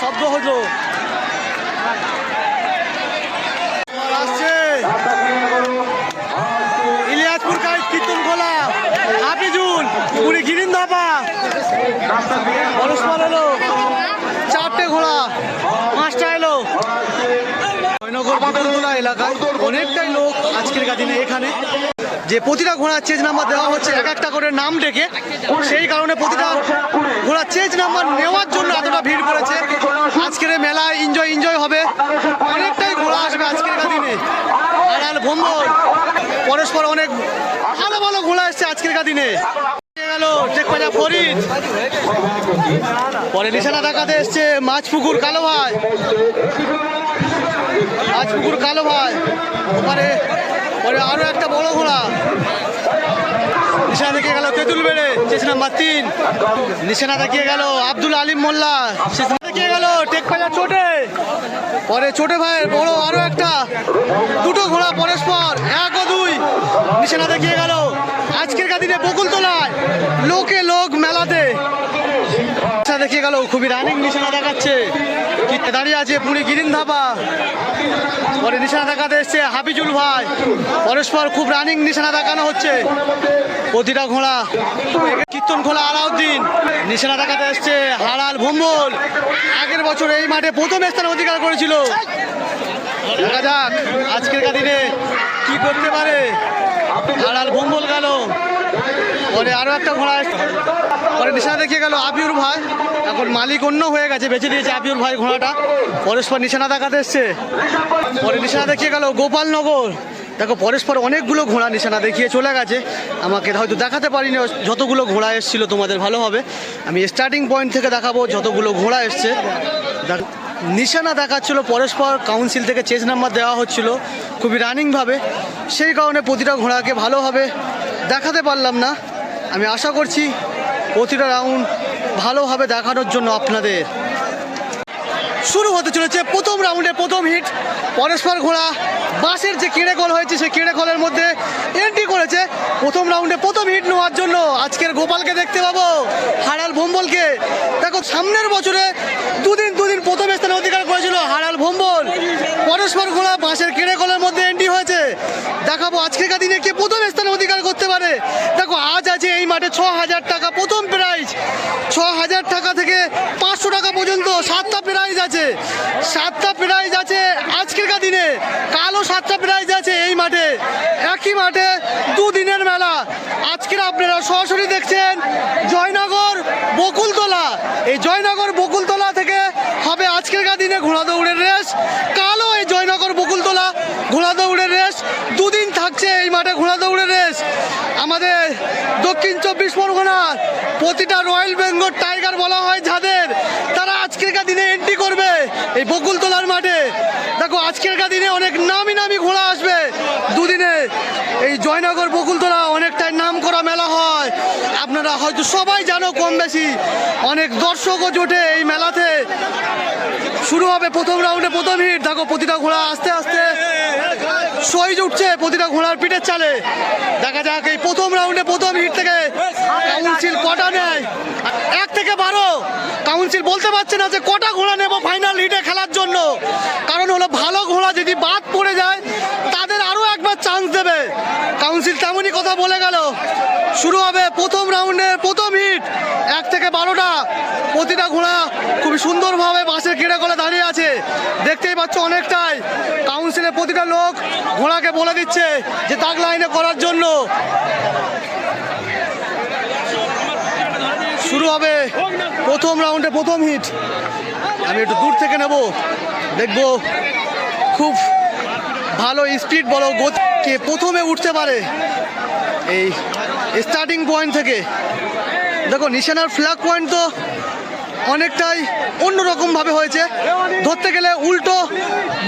শব্দ হলো। ইলিয়াসপুর কাজ কীর্তন খোলা হাফিজুল পুরী গিরিন ধাপা। পরস্পর এলো চারটে ঘোড়া। পাঁচটা এলো। জয়নগর বদলতলা এলাকায় অনেকটাই লোক আজকের দিনে এখানে। যে প্রতিটা ঘোড়ার চেজ নাম্বার দেওয়া হচ্ছে, এক একটা করে নাম ডেকে, সেই কারণে প্রতিটা ঘোড়ার চেজ নাম্বার নেওয়ার জন্য এতটা ভিড় পড়েছে। আজকের মেলায় এনজয় এনজয় হবে। অনেকটাই ঘোড়া আসবে আজকের দিনে। আড়াল ভম্বল পরস্পর অনেক ভালো ভালো ঘোড়া এসছে আজকের দিনে। পরে নিশানা দেখাতে এসছে মাছ পুকুর কালো ভাই। মাছ পুকুর কালো ভাই। পরে আরও একটা বড় ঘোড়া। নিশানা দেখিয়ে গেল তেঁতুল বেড়ে শেষ নাম্বার তিন নিশানা দেখিয়ে গেল আব্দুল আলিম মোল্লা। দেখিয়ে গেল টেক পাজা চোটে পরে ছোটে ভাইয়ের বড় আরও একটা। দুটো ঘোড়া পরস্পর, এক ও দুই। নিশানা দেখিয়ে গেল আজকের দিনে বকুলতলায়, লোকে লোক মেলাতে। দেখিয়ে গেল খুবই রানিং নিশানা দেখাচ্ছে। দাঁড়িয়ে আছে পুরী গিরিন ধাপা পরে নিশানা দেখাতে এসছে হাফিজুল ভাই। পরস্পর খুব রানিং নিশানা দেখানো হচ্ছে। প্রতিটা ঘোড়া। কীর্তন খোলা আলাউদ্দিন। নিশানা দেখাতে এসছে হালাল ভম্বল। আগের বছর এই মাঠে প্রথম স্থান অধিকার করেছিল। দেখা যাক আজকের দিনে কি করতে পারে। হালাল ভম্বল গেল। পরে আরও একটা ঘোড়া। পরে নিশানা দেখিয়ে গেল আবিউর ভাই। এখন মালিক অন্য হয়ে গেছে, বেঁচে দিয়েছে আবিউর ভাই ঘোড়াটা। পরস্পর নিশানা দেখাতে এসছে। পরে নিশানা দেখিয়ে গেল গোপালনগর। দেখো, পরস্পর অনেকগুলো ঘোড়া নিশানা দেখিয়ে চলে গেছে। আমাকে হয়তো দেখাতে পারিনি, যতগুলো ঘোড়া এসেছিল তোমাদের ভালো হবে। আমি স্টার্টিং পয়েন্ট থেকে দেখাবো যতগুলো ঘোড়া এসছে। নিশানা দেখাচ্ছিল, পরস্পর কাউন্সিল থেকে চেজ নাম্বার দেওয়া হচ্ছিল, খুবই রানিংভাবে সেই কারণে প্রতিটা ঘোড়াকে ভালোভাবে দেখাতে পারলাম না। আমি আশা করছি প্রতিটা রাউন্ড ভালোভাবে দেখানোর জন্য আপনাদের। শুরু হতে চলেছে প্রথম রাউন্ডে প্রথম হিট। পরস্পর ঘোড়া বাসের যে কেড়ে কল হয়েছে, সেই কেড়ে কলের মধ্যে এন্ট্রি করেছে। প্রথম রাউন্ডে প্রথম হিট নেওয়ার জন্য আজকের গোপালকে দেখতে পাবো, হারাল ভম্বলকে। দেখো, সামনের বছরে দুদিন দুদিন প্রথম স্থানে অধিকার করেছিল হারাল ভম্বল। পরস্পর ঘোড়া বাসের কেড়ে কলের মধ্যে এন্ট্রি হয়েছে। দেখাবো আজকের দিনে কে প্রথম স্থানে অধিকার করতে পারে। দেখো, আজ আছে এই মাঠে ছ হাজার টাকা, প্রথম প্রাইজ ছ হাজার টাকা থেকে পাঁচশো টাকা পর্যন্ত সাতটা প্রাইজ আছে। সাতটা প্রাইজ আছে আজকের দিনে। কালও সাতটা প্রাইজ আছে এই মাঠে। একই মাঠে দুদিনের মেলা। আজকের আপনারা সরাসরি দেখছেন জয়নগর বকুলতলা। এই জয়নগর বকুলতলা থেকে হবে আজকের দিনে ঘোড়া দৌড়ের রেস কালও এই জয়নগর বকুলতলা ঘোড়া দৌড়ের রেস দুদিন থাকছে এই মাঠে ঘোড়া দৌড়ের রেস আমাদের দক্ষিণ চব্বিশ পরগনার প্রতিটা রয়্যাল বেঙ্গল টাইগার বলা হয়, যাদের তারা আজকের দিনে এন্ট্রি করবে এই বকুলতলার মাঠে। দেখো আজকের দিনে অনেক নামি নামি ঘোড়া আসবে দুদিনে। এই জয়নগর বকুলতলা অনেকটাই নাম করা মেলা হয় আপনারা হয়তো সবাই জানো কম বেশি। অনেক দর্শকও জোটে এই মেলাতে। শুরু হবে প্রথম রাউন্ডে প্রথম হিট। দেখো প্রতিটা ঘোড়া আস্তে আস্তে সইজ উঠছে প্রতিটা ঘোড়ার পিঠের চালে। দেখা যাক এই প্রথম রাউন্ডে প্রথম হিট থেকে কাউন্সিল কটা নেয়? এক থেকে বারো। কাউন্সিল বলতে পারছে না যে কটা ঘোড়া নেব ফাইনাল হিটে খেলার জন্য। কারণ হলো ভালো ঘোড়া যদি বাদ পড়ে যায়, তাদের আরও একবার চান্স দেবে। কাউন্সিল তেমনই কথা বলে গেল। শুরু হবে প্রথম রাউন্ডে প্রথম হিট। এক থেকে বারোটা প্রতিটা ঘোড়া খুবই সুন্দরভাবে বাসের কেড়ে কলে দাঁড়িয়ে আছে। দেখতেই পাচ্ছ অনেকটাই। কাউন্সিলের প্রতিটা লোক ঘোড়াকে বলে দিচ্ছে যে তাক লাইনে করার জন্য। শুরু হবে প্রথম রাউন্ডে প্রথম হিট। আমি একটু দূর থেকে নেব। দেখব খুব ভালো স্পিড বলো গতিকে প্রথমে উঠতে পারে এই স্টার্টিং পয়েন্ট থেকে। দেখো, নিশানার ফ্ল্যাগ পয়েন্ট তো অনেকটাই অন্যরকমভাবে হয়েছে। ধরতে গেলে উল্টো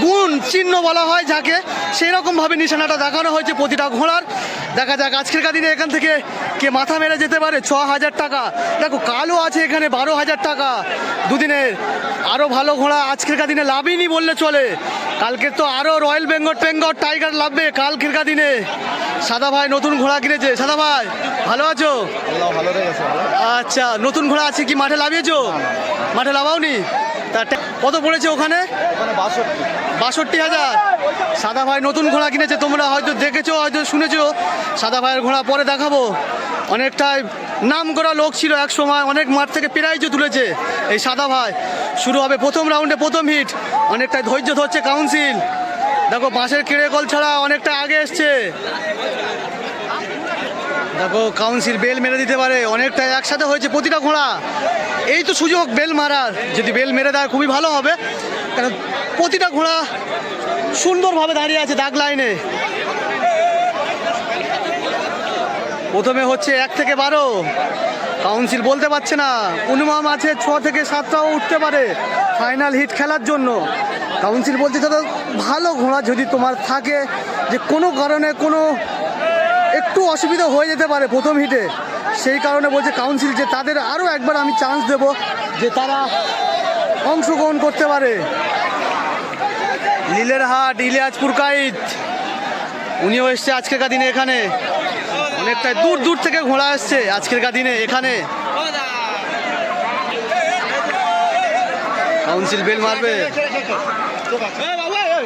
গুণ চিহ্ন বলা হয় যাকে। সেই রকমভাবে নিশানাটা দেখানো হয়েছে প্রতিটা ঘোড়ার। দেখা যাক আজকের দিনে এখান থেকে কে মাথা মেরে যেতে পারে। ছ হাজার টাকা। দেখো, কালও আছে এখানে বারো হাজার টাকা। দুদিনের আরও ভালো ঘোড়া আজকের দিনে লাভই নি বললে চলে। কালকে তো আরও রয়্যাল বেঙ্গল বেঙ্গল টাইগার লাভবে কালকের দিনে। সাদা ভাই নতুন ঘোড়া কিনেছে। সাদা ভাই ভালো আছো? আচ্ছা নতুন ঘোড়া আছে কি মাঠে লাভিয়েছো? মাঠে লাভাওনি? তা কত পড়েছে ওখানে? বাষট্টি হাজার। সাদা ভাই নতুন ঘোড়া কিনেছে তোমরা হয়তো দেখেছ হয়তো শুনেছো। সাদা ভাইয়ের ঘোড়া পরে দেখাবো। অনেকটাই নাম করা লোক ছিল এক সময় অনেক মাঠ থেকে প্রাইজও তুলেছে এই সাদা ভাই। শুরু হবে প্রথম রাউন্ডে প্রথম হিট। অনেকটাই ধৈর্য ধরছে কাউন্সিল। দেখো, বাঁশের কেড়ে কল ছাড়া অনেকটা আগে এসছে। দেখো কাউন্সিল বেল মেরে দিতে পারে, অনেকটা একসাথে হয়েছে প্রতিটা ঘোড়া। এই তো সুযোগ বেল মারার। যদি বেল মেরে দেয়, খুবই ভালো হবে। কারণ প্রতিটা ঘোড়া সুন্দরভাবে দাঁড়িয়ে আছে দাগ লাইনে। প্রথমে হচ্ছে এক থেকে বারো। কাউন্সিল বলতে পারছে না। অনুমান আছে ছ থেকে সাতটাও উঠতে পারে ফাইনাল হিট খেলার জন্য। কাউন্সিল বলছে, দাদা ভালো ঘোড়া যদি তোমার থাকে যে কোনো কারণে কোনো একটু অসুবিধা হয়ে যেতে পারে প্রথম হিটে সেই কারণে বলছে কাউন্সিল যে তাদের আরও একবার আমি চান্স দেব যে তারা অংশগ্রহণ করতে পারে নীলের হাট ইলিয়াজপুর কাইত উনিও এসছে আজকেরকার দিনে এখানে অনেকটা দূর দূর থেকে ঘোড়া এসছে আজকেরকার দিনে এখানে কাউন্সিল বেল মারবে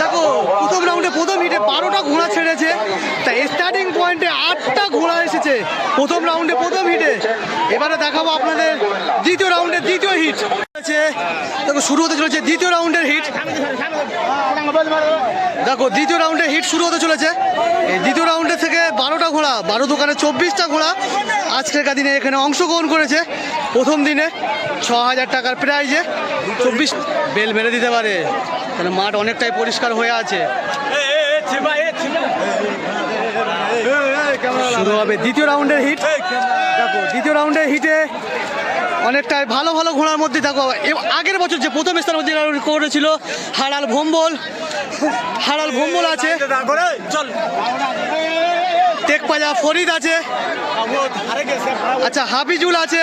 দেখো, প্রথম রাউন্ডে প্রথম হিটে বারোটা ঘোড়া ছেড়েছে। তা স্টার্টিং পয়েন্টে আটটা ঘোড়া এসেছে। প্রথম রাউন্ডে প্রথম হিটে এবারে দেখাবো আপনাদের দ্বিতীয় রাউন্ডে দ্বিতীয় হিট আছে দেখো, শুরু হতে চলেছে দ্বিতীয় রাউন্ডের হিট দেখো, দ্বিতীয় রাউন্ডে হিট শুরু হতে চলেছে। দ্বিতীয় রাউন্ডে থেকে বারোটা ঘোড়া, বারো দোকানে চব্বিশটা ঘোড়া। আজকের দিনে এখানে অংশগ্রহণ করেছে। প্রথম দিনে ছ হাজার টাকার প্রাইজে চব্বিশ বেল মেরে দিতে পারে। তাহলে মাঠ অনেকটাই পরিষ্কার হয়ে আছে। শুরু হবে দ্বিতীয় রাউন্ডের হিট দেখো, দ্বিতীয় রাউন্ডের হিটে অনেকটাই ভালো ভালো ঘোড়ার মধ্যে দেখো আগের বছর যে প্রথম স্থান অধিকার করেছিল হাড়াল ভম্বল। হাড়াল ভম্বল আছে। টেকপাজা ফরিদ আছে। আচ্ছা হাবিজুল আছে।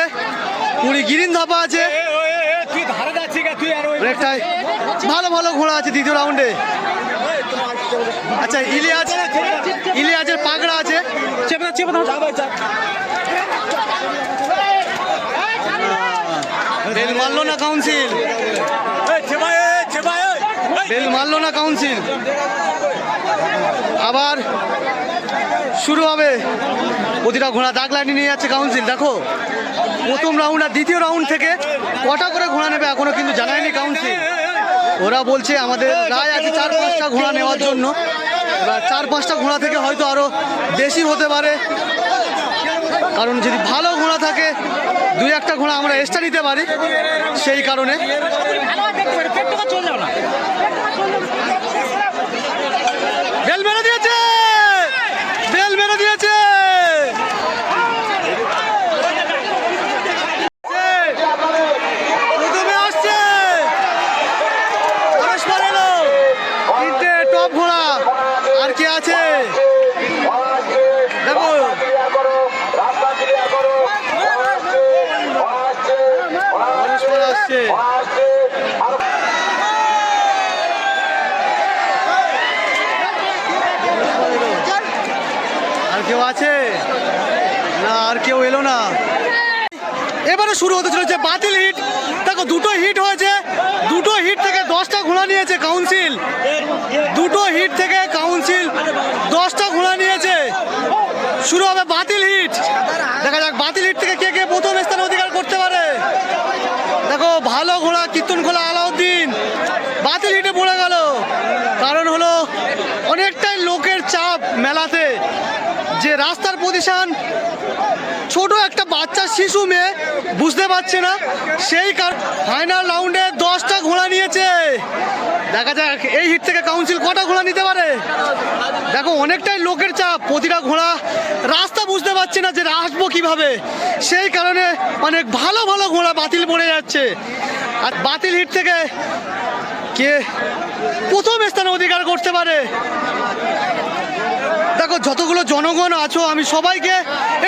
পুরী গিরিন ধাপা আছে। অনেকটাই ভালো ভালো ঘোড়া আছে দ্বিতীয় রাউন্ডে আচ্ছা ইলিয়াজ ইলিয়াজের পাগড়া আছে। বেল মারলো না কাউন্সিল বেল মারলো না কাউন্সিল আবার শুরু হবে। প্রতিটা ঘোড়া দাগ লাইনে নিয়ে যাচ্ছে কাউন্সিল দেখো। প্রথম রাউন্ড আর দ্বিতীয় রাউন্ড থেকে কটা করে ঘোড়া নেবে এখনও কিন্তু জানায়নি কাউন্সিল ওরা বলছে আমাদের রায় আছে চার পাঁচটা ঘোড়া নেওয়ার জন্য। এবার চার পাঁচটা ঘোড়া থেকে হয়তো আরও বেশি হতে পারে। কারণ যদি ভালো ঘোড়া থাকে, দুই একটা ঘোড়া আমরা এক্সট্রা নিতে পারি সেই কারণে বেল মেরে দিয়েছে বেল মেরে দিয়েছে প্রথমে আসছে পরস্পর এলো তিনটে টপ ঘোড়া আর কে আছে দেখো পরস্পর আসছে আর কেউ আছে না আর কেউ এলো না এবারে শুরু হতে চলেছে বাতিল হিট। দেখো, দুটো হিট হয়েছে। দুটো হিট থেকে দশটা ঘোড়া নিয়েছে কাউন্সিল। দুটো হিট থেকে কাউন্সিল দশটা ঘোড়া নিয়েছে। শুরু হবে বাতিল হিট। দেখা যাক, বাতিল হিট থেকে কে কে প্রথম স্থান অধিকার করতে পারে। দেখো, ভালো ঘোড়া কীর্তন খোলা আলাউদ্দিন। বাতিল হিটে পড়ে গেল। কারণ হলো, অনেকটাই লোকের চাপ মেলাতে। যে রাস্তার পজিশন ছোট একটা শিশু মেয়ে, বুঝতে পারছে না। সেই ফাইনাল রাউন্ডে দশটা ঘোড়া নিয়েছে। দেখা যাক, এই হিট থেকে কাউন্সিল কটা ঘোড়া নিতে পারে? দেখো, অনেকটাই লোকের চাপ, প্রতিটা ঘোড়া রাস্তা বুঝতে পারছে না যে আসব কীভাবে। সেই কারণে অনেক ভালো ভালো ঘোড়া বাতিল পড়ে যাচ্ছে। আর বাতিল হিট থেকে কে প্রথম স্থান অধিকার করতে পারে? দেখো, যতগুলো জনগণ আছো, আমি সবাইকে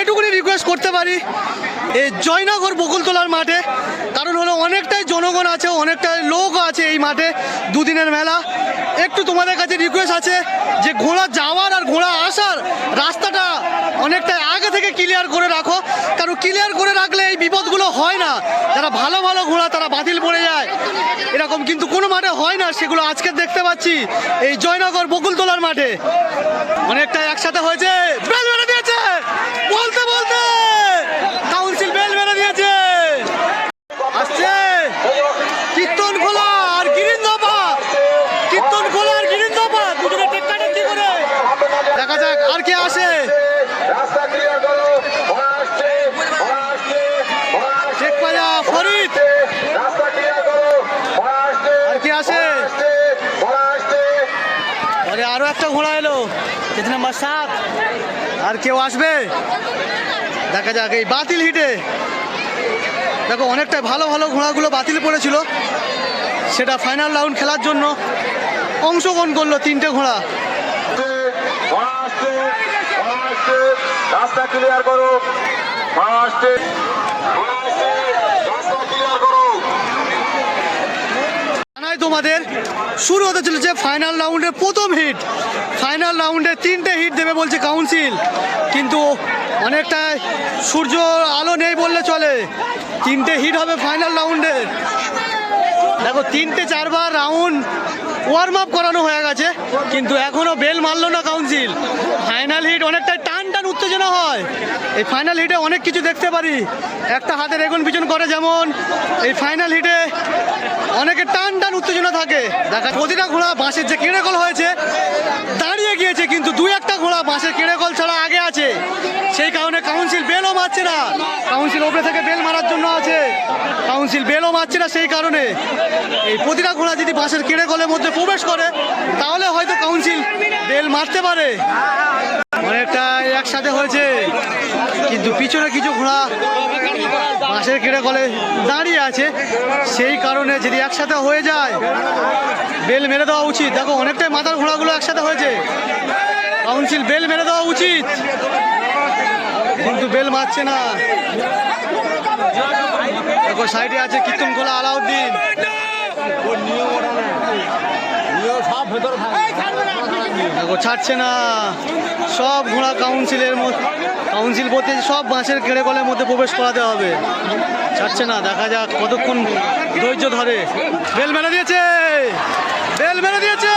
এটুকুনি রিকোয়েস্ট করতে পারি। এই জয়নগর বকুলতলার মাঠে, কারণ হলো অনেকটাই জনগণ আছে, অনেকটাই লোক আছে এই মাঠে দুদিনের মেলা। একটু তোমাদের কাছে রিকোয়েস্ট আছে যে ঘোড়া যাওয়ার আর ঘোড়া আসার রাস্তাটা অনেকটা আগে থেকে ক্লিয়ার করে রাখো। কারণ ক্লিয়ার করে রাখলে এই বিপদগুলো হয় না। যারা ভালো ভালো ঘোড়া, তারা বাতিল পড়ে যায়। এরকম কিন্তু কোনো মাঠে হয় না, সেগুলো আজকে দেখতে পাচ্ছি এই জয়নগর বকুলতলার মাঠে। অনেকটা একসাথে হয়েছে বেল মেরে দিয়েছে বলতে বলতে কাউন্সিল বেল মেরে দিয়েছে আসছে কীর্তন খোলা আর গিরিন দফা কীর্তন খোলা আর গিরিন দফা দুজনে টেক কাটেন কি করে দেখা যাক আর কে আসে রাস্তা ক্লিয়ার করো ওরা আসছে ওরা আসছে ওরা আসছে শেখ পাজা ফরিদ রাস্তা ক্লিয়ার করো ওরা আসছে আর কে আসে আসছে ওরা আসছে আরে আরও একটা ঘোড়া এলো যেতে নাম্বার সাত। আর কেউ আসবে? দেখা যাক এই বাতিল হিটে। দেখো অনেকটা ভালো ভালো ঘোড়াগুলো বাতিল পড়েছিল। সেটা ফাইনাল রাউন্ড খেলার জন্য অংশগ্রহণ করল তিনটে ঘোড়া। রাস্তা ক্লিয়ার করো। রাস্তা ক্লিয়ার করো জানাই তোমাদের শুরু হতে চলেছে ফাইনাল রাউন্ডের প্রথম হিট ফাইনাল রাউন্ডে তিনটে হিট দেবে বলছে কাউন্সিল কিন্তু অনেকটাই সূর্য আলো নেই বললে চলে। তিনটে হিট হবে ফাইনাল রাউন্ডে দেখো, তিনটে, চারবার রাউন্ড ওয়ার্ম আপ করানো হয়ে গেছে, কিন্তু এখনও বেল মারলো না কাউন্সিল ফাইনাল হিট অনেকটা টান টান উত্তেজনা হয়। এই ফাইনাল হিটে অনেক কিছু দেখতে পারি। একটা হাতের এগুন পিছন করে যেমন, এই ফাইনাল হিটে অনেকে টান টান উত্তেজনা থাকে। দেখা প্রতিটা ঘোড়া বাঁশের যে কেড়েকল হয়েছে, দাঁড়িয়ে গিয়েছে কিন্তু দুই একটা ঘোড়া বাঁশের কেড়েকল ছাড়া আগে আছে। সেই কারণে কাউন্সিল বেলও মারছে না। কাউন্সিল ওপরে থেকে বেল মারার জন্য আছে। কাউন্সিল বেলও মারছে না সেই কারণে। এই প্রতিটা ঘোড়া যদি বাঁশের কেড়েকলের মধ্যে প্রবেশ করে, তাহলে হয়তো কাউন্সিল বেল মারতে পারে। অনেকটা একসাথে হয়েছে। কিন্তু পিছনে কিছু ঘোড়া বাঁশের কেড়ে কলে দাঁড়িয়ে আছে। সেই কারণে যদি একসাথে হয়ে যায়, বেল মেরে দেওয়া উচিত। দেখো, অনেকটাই মাথার ঘোড়াগুলো একসাথে হয়েছে। কাউন্সিল, বেল মেরে দেওয়া উচিত। কিন্তু বেল মারছে না। দেখো, সাইডে আছে কীর্তন খোলা আলাউদ্দিন। ছাড়ছে না। সব ঘোড়া কাউন্সিলের কাউন্সিল বলতে সব বাঁশের কেড়ে কলের মধ্যে প্রবেশ করাতে হবে। ছাড়ছে না দেখা যাক কতক্ষণ ধৈর্য ধরে। বেল মেরে দিয়েছে! বেল মেরে দিয়েছে!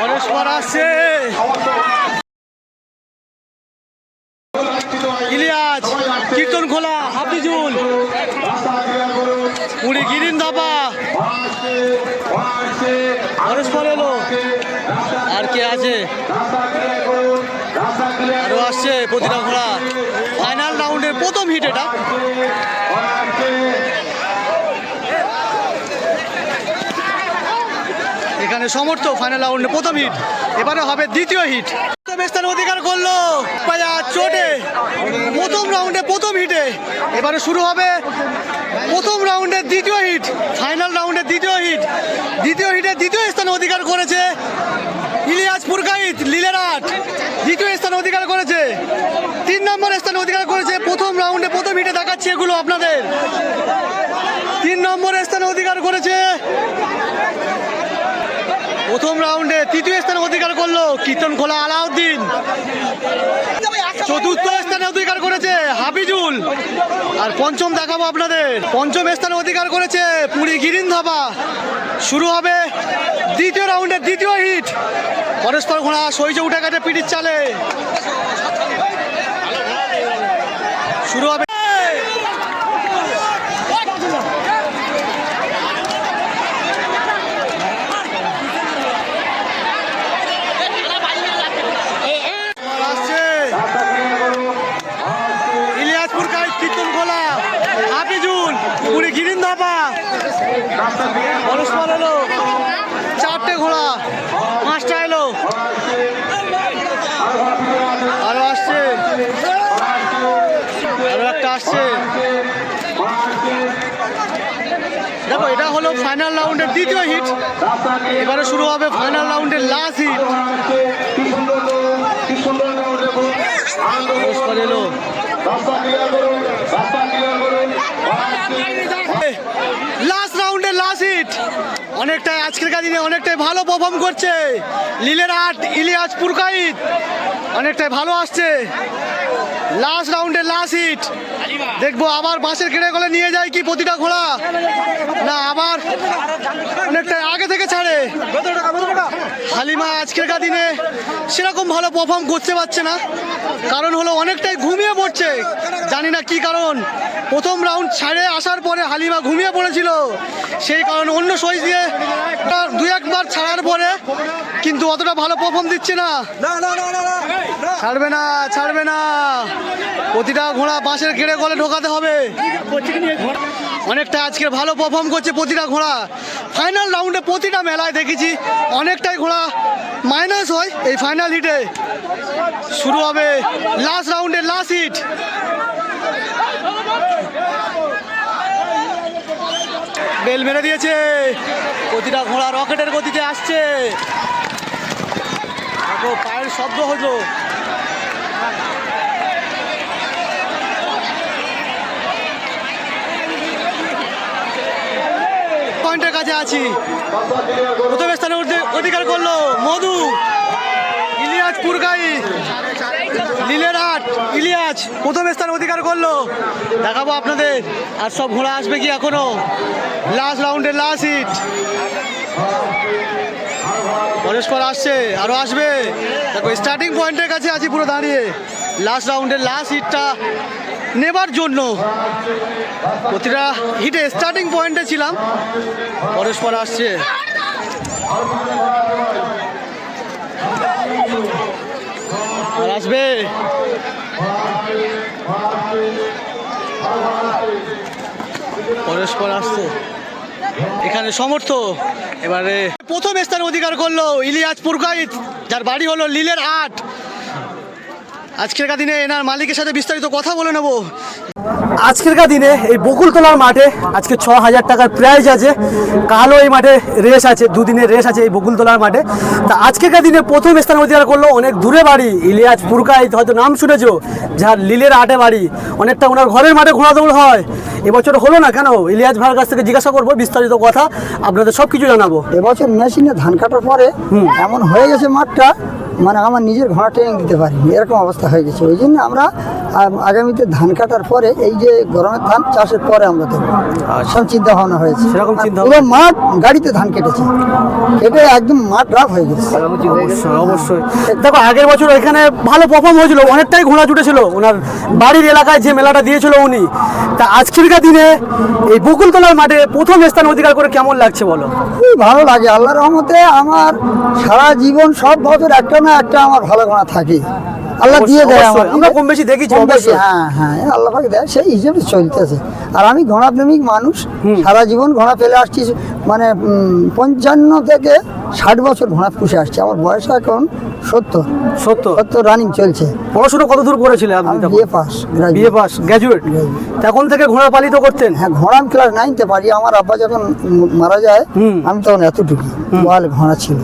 পরস্পর আসছে। ইলিয়াস কীর্তন খোলা হাফিজুল। পুরী গিরিন দাবা। ওরা আসছে আর কে আছে? করো আরও আসছে প্রতিটা ঘোড়া। ফাইনাল রাউন্ডের প্রথম হিট এটা। এখানে সমর্থ ফাইনাল রাউন্ডে প্রথম হিট এবারে হবে দ্বিতীয় হিট স্থান অধিকার করল। পায়া চোটে, প্রথম রাউন্ডে প্রথম হিটে। এবারে শুরু হবে প্রথম রাউন্ডের দ্বিতীয় হিট, ফাইনাল রাউন্ডের দ্বিতীয় হিট। দ্বিতীয় হিটে দ্বিতীয় স্থান অধিকার করেছে ইলিয়াস পুরকাইত লীলেরাট দ্বিতীয় স্থান অধিকার করেছে, তিন নম্বর স্থান অধিকার করেছে, প্রথম রাউন্ডে প্রথম হিটে দেখাচ্ছি এগুলো আপনাদের। তিন নম্বর স্থানে অধিকার করেছে প্রথম রাউন্ডে তৃতীয় স্থানে অধিকার করল কীর্তন খোলা আলাউদ্দিন। চতুর্থ স্থানে অধিকার করেছে হাফিজুল আর পঞ্চম দেখাবো আপনাদের। পঞ্চম স্থানে অধিকার করেছে পুরী গিরিন ধাবা শুরু হবে দ্বিতীয় রাউন্ডের দ্বিতীয় হিট পরস্পর ঘোড়া সইজে উঠে গেছে পিটির চালে। শুরু হবে আসছে ইলিয়াসপুর কাজ কীর্তন খোলা হাফিজুল পুরী গিরিন ধাবা রাস্তা ক্লিয়ার পরস্পর এলো। চারটে ঘোড়া, পাঁচটা এলো। আরও আসছে। আরও একটা আসছে। দেখো, এটা হলো ফাইনাল রাউন্ডের দ্বিতীয় হিট এবারে শুরু হবে ফাইনাল রাউন্ডের লাস্ট হিট এলো রাস্তা ক্লিয়ার করুন রাস্তা ক্লিয়ার করুন লাস্ট রাউন্ডের লাস্ট হিট অনেকটাই আজকের দিনে অনেকটাই ভালো পারফর্ম করছে। লীলের আট ইলিয়াস পুরকাইত। অনেকটাই ভালো আসছে। লাস্ট রাউন্ডের লাস্ট হিট দেখব আবার বাসের কেড়ে গলে নিয়ে যায় কি প্রতিটা ঘোড়া? না আবার অনেকটাই আগে থেকে ছাড়ে। হালিমা আজকের দিনে সেরকম ভালো পারফর্ম করতে পারছে না। কারণ হলো অনেকটাই ঘুমিয়ে পড়ছে। জানি না কি কারণ। প্রথম রাউন্ড ছাড়ে আসার পরে হালিমা ঘুমিয়ে পড়েছিল। সেই কারণে অন্য সইজ দিয়ে দু একবার ছাড়ার পরে কিন্তু অতটা ভালো পারফর্ম দিচ্ছে না। ছাড়বে না ছাড়বে না। প্রতিটা ঘোড়া বাঁশের ঘেরে গলে ঢোকাতে হবে। অনেকটা আজকে ভালো পারফর্ম করছে প্রতিটা ঘোড়া। ফাইনাল রাউন্ডে প্রতিটা মেলায় দেখেছি অনেকটাই ঘোড়া মাইনাস হয় এই ফাইনাল হিটে শুরু হবে লাস্ট রাউন্ডে লাস্ট হিট বেল মেরে দিয়েছে। প্রতিটা ঘোড়া রকেটের গতিতে আসছে। পায়ের শব্দ হলো। পয়েন্টের কাছে আছি। প্রথম স্থানে অধি- অধিকার করল মধু। ইলিয়াজ পুরগাই। লীলের আট ইলিয়াজ প্রথম স্থান অধিকার করল। দেখাবো আপনাদের। আর সব ঘোড়া আসবে কি এখনও? লাস্ট রাউন্ডের লাস্ট হিট পরস্পর আসছে, আরও আসবে। দেখো স্টার্টিং পয়েন্টের কাছে আছি পুরো দাঁড়িয়ে। লাস্ট রাউন্ডের লাস্ট হিটটা নেবার জন্য। প্রতিটা হিটে স্টার্টিং পয়েন্টে ছিলাম। পরস্পর আসছে। আসবে। পরস্পর আসছে। এখানে সমর্থ। এবারে প্রথম স্থান অধিকার করল ইলিয়াস পুরকাইত, যার বাড়ি হলো লীলের আট। আজকের দিনে এনার মালিকের সাথে বিস্তারিত কথা বলে নেব। আজকের দিনে এই বকুলতলার মাঠে আজকে ছ হাজার টাকার প্রাইজ আছে। কালও এই মাঠে রেস আছে দুদিনের রেস আছে এই বকুলতলার মাঠে। তা আজকের দিনে প্রথম স্থান অধিকার করল অনেক দূরে বাড়ি ইলিয়াজ পুরকাইত হয়তো নাম শুনেছো যার লীলের আটে বাড়ি। অনেকটা ওনার ঘরের মাঠে ঘোড়া দৌড় হয়। এবছর হলো না কেন? ইলিয়াজ ভাইয়ের কাছ থেকে জিজ্ঞাসা করব বিস্তারিত কথা আপনাদের সব কিছু জানাব। এবছর মেশিনে ধান কাটার পরে এমন হয়ে গেছে মাঠটা মানে আমার নিজের ঘোড়া ট্রেনিং দিতে পারি এরকম অবস্থা হয়ে গেছে। ওই জন্য আমরা আগামীতে ধান কাটার পরে এই যে গরমের ধান চাষের পরে আমরা দেবো। সব চিন্তা ভাবনা হয়েছে। সেরকম চিন্তা মাঠ গাড়িতে ধান কেটেছে। কেটে একদম মাঠ রাফ হয়ে গেছে। অবশ্যই অবশ্যই। দেখো আগের বছর এখানে ভালো পারফর্ম হয়েছিল। অনেকটাই ঘোড়া জুটেছিল। ওনার বাড়ির এলাকায় যে মেলাটা দিয়েছিল উনি। তা আজকেরকার দিনে এই বকুলতলার মাঠে প্রথম স্থান অধিকার করে কেমন লাগছে বলো? খুবই ভালো লাগে। আল্লাহর রহমতে আমার সারা জীবন সব বছর একটা না একটা আমার ভালো ঘোড়া থাকে আল্লাহ দিয়ে দেয় আমরা। কম বেশি দেখেছি, বেশি, অবশ্যই। হ্যাঁ হ্যাঁ আল্লাহ পাক দেয় সেই হিসেবে চলতেছে। আর আমি ঘোড়া প্রেমিক মানুষ সারা জীবন ঘোড়া ফেলে আসছি মানে পঞ্চান্ন থেকে ষাট বছর ঘোড়া পুষে আসছি। আমার বয়স এখন সত্তর। সত্য সত্তর রানিং চলছে। পড়াশোনা কত দূর করেছিলেন আপনি? BA pass BA pass graduate তখন থেকে ঘোড়া পালিত করতেন? হ্যাঁ ঘোড়া আমি ক্লাস নাইনতে পারি। আমার আব্বা যখন মারা যায় আমি তখন এতটুকু বল ঘোড়া ছিল।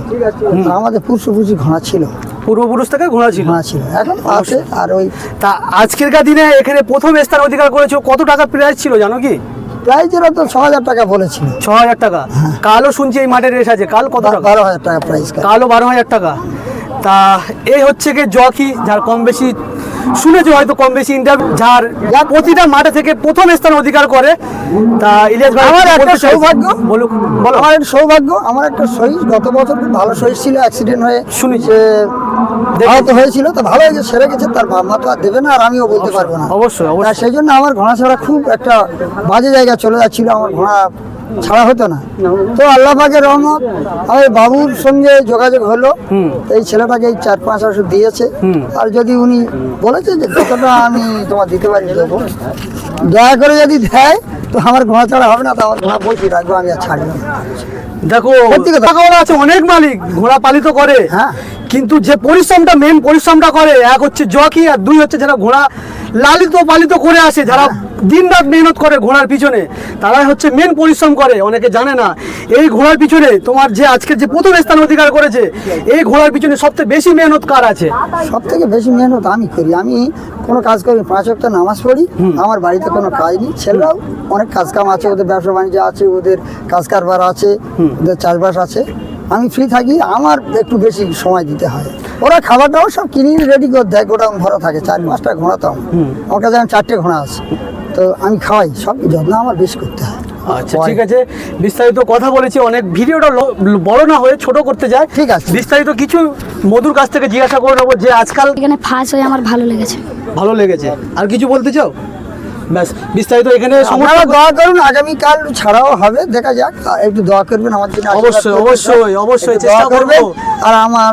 আমাদের আমাদের পুরুষপুরুষি ঘোড়া ছিল। পূর্বপুরুষ থেকে ঘোড়া ছিল? ঘোড়া ছিল এখন আছে আর ওই তা আজকেরকার দিনে এখানে প্রথম স্থান অধিকার করেছিল কত টাকা প্রাইজ ছিল জানো কি? প্রাইজের তো ছ হাজার টাকা বলেছিল। ছ হাজার টাকা। কালও শুনছি এই মাঠে রেস আছে কাল কত টাকা? বারো হাজার টাকা প্রাইজ কালও বারো হাজার টাকা। তা এই হচ্ছে কি জকি যার কম বেশি শুনেছো হয়তো কম বেশি ইন্টারভিউ যার প্রতিটা মাঠে থেকে প্রথম স্থান অধিকার করে। তা ইলিয়াস ভাই আমার একটা সৌভাগ্য বলুক বলো। আমার একটা সৌভাগ্য আমার একটা শহীদ গত বছর খুব ভালো শহীদ ছিল অ্যাক্সিডেন্ট হয়ে শুনেছি। যে আহত হয়েছিল তো ভালো হয়েছে সেরে গেছে তার মা তো আর দেবে না আর আমিও বলতে পারব না। অবশ্যই অবশ্যই। সেই জন্য আমার ঘোড়া ছাড়া খুব একটা বাজে জায়গা চলে যাচ্ছিল আমার ঘোড়া ছাড়া হতো না। তো আল্লাহ পাকের রহমত আমার বাবুর সঙ্গে যোগাযোগ হলো। এই ছেলেটাকে এই চার পাঁচ বছর দিয়েছে। আর যদি উনি বলেছে যে কতটা আমি তোমার দিতে পারি দেবো। দয়া করে যদি দেয় তো আমার ঘোড়া ছাড়া হবে না তো আমার ঘোড়া বসে রাখব আমি আর ছাড়বো দেখো আছে অনেক মালিক ঘোড়া পালিত করে। হ্যাঁ। কিন্তু যে পরিশ্রমটা মেন পরিশ্রমটা করে এক হচ্ছে জকি আর দুই হচ্ছে যারা ঘোড়া লালিত পালিত করে আসে যারা দিন রাত মেহনত করে ঘোড়ার পিছনে। তারাই হচ্ছে মেন পরিশ্রম করে অনেকে জানে না। এই ঘোড়ার পিছনে তোমার যে আজকের যে প্রথম স্থান অধিকার করেছে এই ঘোড়ার পিছনে সবচেয়ে বেশি মেহনত কার আছে? সব থেকে বেশি মেহনত আমি করি। আমি কোনো কাজ করি পাঁচ ওয়াক্ত নামাজ পড়ি আমার বাড়িতে কোনো কাজ নেই। ছেলেরাও অনেক কাজ কাম আছে ওদের ব্যবসা বাণিজ্য আছে ওদের কাজ কারবার আছে ওদের চাষবাস আছে। আমি ফ্রি থাকি আমার একটু বেশি সময় দিতে হয়। ওরা খাবার দাবার সব কিনে রেডি করে দেয় গোডাউন ভরা থাকে চার পাঁচটা ঘোড়া তো আমার। আমার কাছে এখন চারটে ঘোড়া আছে। তো আমি খাওয়াই সব যত্ন আমার বেশি করতে হয়। আচ্ছা ঠিক আছে। বিস্তারিত কথা বলেছি অনেক ভিডিওটা বড় না হয়ে ছোট করতে যায় ঠিক আছে। বিস্তারিত কিছু মধুর কাছ থেকে জিজ্ঞাসা করে নেব যে আজকাল এখানে ফার্স্ট হয়ে আমার ভালো লেগেছে। ভালো লেগেছে। আর কিছু বলতে চাও? ব্যাস বিস্তারিত এখানে আপনারা দোয়া করুন আগামীকাল ছাড়াও হবে দেখা যাক একটু দোয়া করবেন আমার জন্য অবশ্যই, অবশ্যই, অবশ্যই, চেষ্টা করবেন করব। আর আমার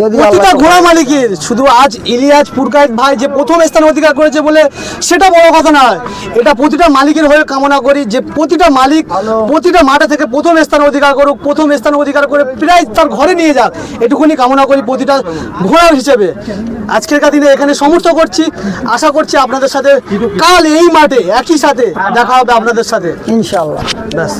যদি ঘোড়া মালিকের শুধু আজ ইলিয়াস পুরকায়েত ভাই যে প্রথম স্থান অধিকার করেছে বলে সেটা বড় কথা নয়। এটা প্রতিটা মালিকের হয়ে কামনা করি যে প্রতিটা মালিক প্রতিটা মাঠে থেকে প্রথম স্থান অধিকার করুক প্রথম স্থান অধিকার করে প্রায় তার ঘরে নিয়ে যাক। এটুকুনি কামনা করি প্রতিটা ঘোড়ার হিসেবে। আজকের দিনে এখানে সমর্থ করছি। আশা করছি আপনাদের সাথে কাল এই মাঠে একই সাথে। দেখা হবে আপনাদের সাথে। ইনশাল্লাহ ব্যাস।